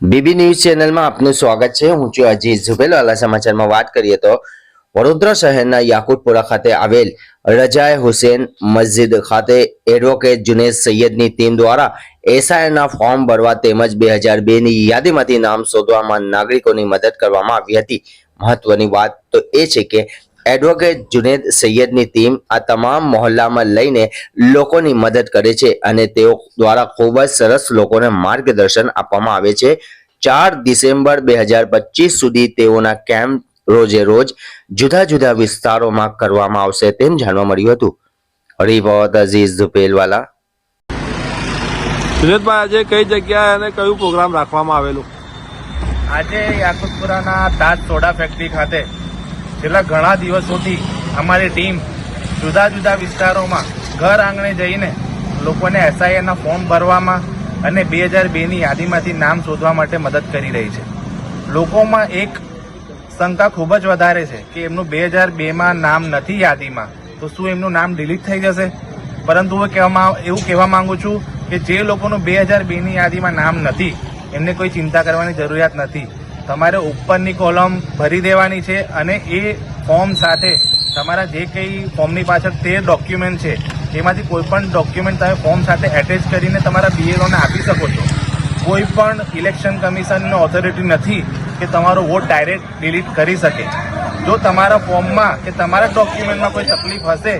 BB news ચેનલમાં આપનું સ્વાગત છે. હું છું અજીત ઝુબેલવાલા સમાચારમાં વાત કરીએ તો વડોદરા શહેરના યાકુતપુરા ખાતે આવેલ રજાએ હુસેન મસ્જિદ ખાતે એડવોકેટ જુનેદ સૈયદની ટીમ દ્વારા એસઆઈના ફોર્મ ભરવા તેમજ બે હજાર બેની યાદીમાંથી નામ શોધવામાં નાગરિકોની મદદ કરવામાં આવી હતી. મહત્વની વાત તો એ છે કે એડવોકેટ જુનેદ સૈયદની ટીમ આ તમામ મહોલ્લામાં લઈને લોકોની મદદ કરે છે અને તેઓ દ્વારા ખૂબ જ સરસ લોકોને માર્ગદર્શન આપવામાં આવે છે. ચાર ડિસેમ્બર બે હજાર પચીસ સુધી તેઓના કેમ્પ રોજે રોજ જુદા જુદા વિસ્તારોમાં કરવામાં આવશે તેમ જાણવા મળ્યું હતું. રિવોત અઝીઝ ઝુપેલવાલા. સુરેશભાઈ આજે કઈ જગ્યાએ અને કયું પ્રોગ્રામ રાખવામાં આવેલું? આજે યાકુતપુરાના તાજ સોડા ફેક્ટરી ખાતે છેલ્લા ઘણા દિવસોથી અમારી ટીમ જુદા જુદા વિસ્તારોમાં ઘર આંગણે જઈને લોકોને એસઆઈએના ફોર્મ ભરવામાં અને બે હજાર બેની યાદીમાંથી નામ શોધવા માટે મદદ કરી રહી છે. લોકોમાં એક શંકા ખૂબ જ વધારે છે કે એમનું બે હજાર બેમાં નામ નથી યાદીમાં, તો શું એમનું નામ ડિલીટ થઈ જશે? પરંતુ હું કહેવામાં એવું કહેવા માંગુ છું કે જે લોકોનું બે હજાર બેની યાદીમાં નામ નથી, એમને કોઈ ચિંતા કરવાની જરૂરિયાત નથી. તમારે ઉપરની કોલમ ભરી દેવાની છે અને એ ફોર્મ સાથે તમારા જે કંઈ ફોર્મની પાછળ તે ડોક્યુમેન્ટ છે એમાંથી કોઈ પણ ડોક્યુમેન્ટ તમે ફોર્મ સાથે એટેચ કરીને તમારા બીએલઓને આપી શકો છો. કોઈ પણ ઇલેક્શન કમિશનની ઓથોરિટી નથી કે તમારો વોટ ડાયરેક્ટ ડિલીટ કરી શકે. જો તમારા ફોર્મમાં કે તમારા ડોક્યુમેન્ટમાં કોઈ તકલીફ હશે,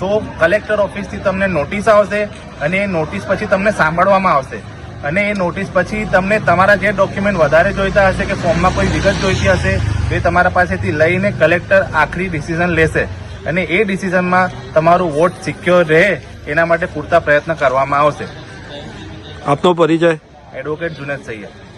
તો કલેક્ટર ઓફિસથી તમને નોટિસ આવશે અને એ નોટિસ પછી તમને સાંભળવામાં આવશે. અને એ નોટિસ પછી તમને તમારા જે ડોક્યુમેન્ટ વધારે જોઈતા હશે કે ફોર્મમાં કોઈ વિગત જોઈતી હશે તો એ તમારા પાસેથી લઈને કલેક્ટર આખરી ડિસિઝન લેશે. અને એ ડિસિઝનમાં તમારું વોટ સિક્યોર રહે એના માટે પૂરતા પ્રયત્ન કરવામાં આવશે. આપનો પરિચય? એડવોકેટ જુનેદ સૈયદ.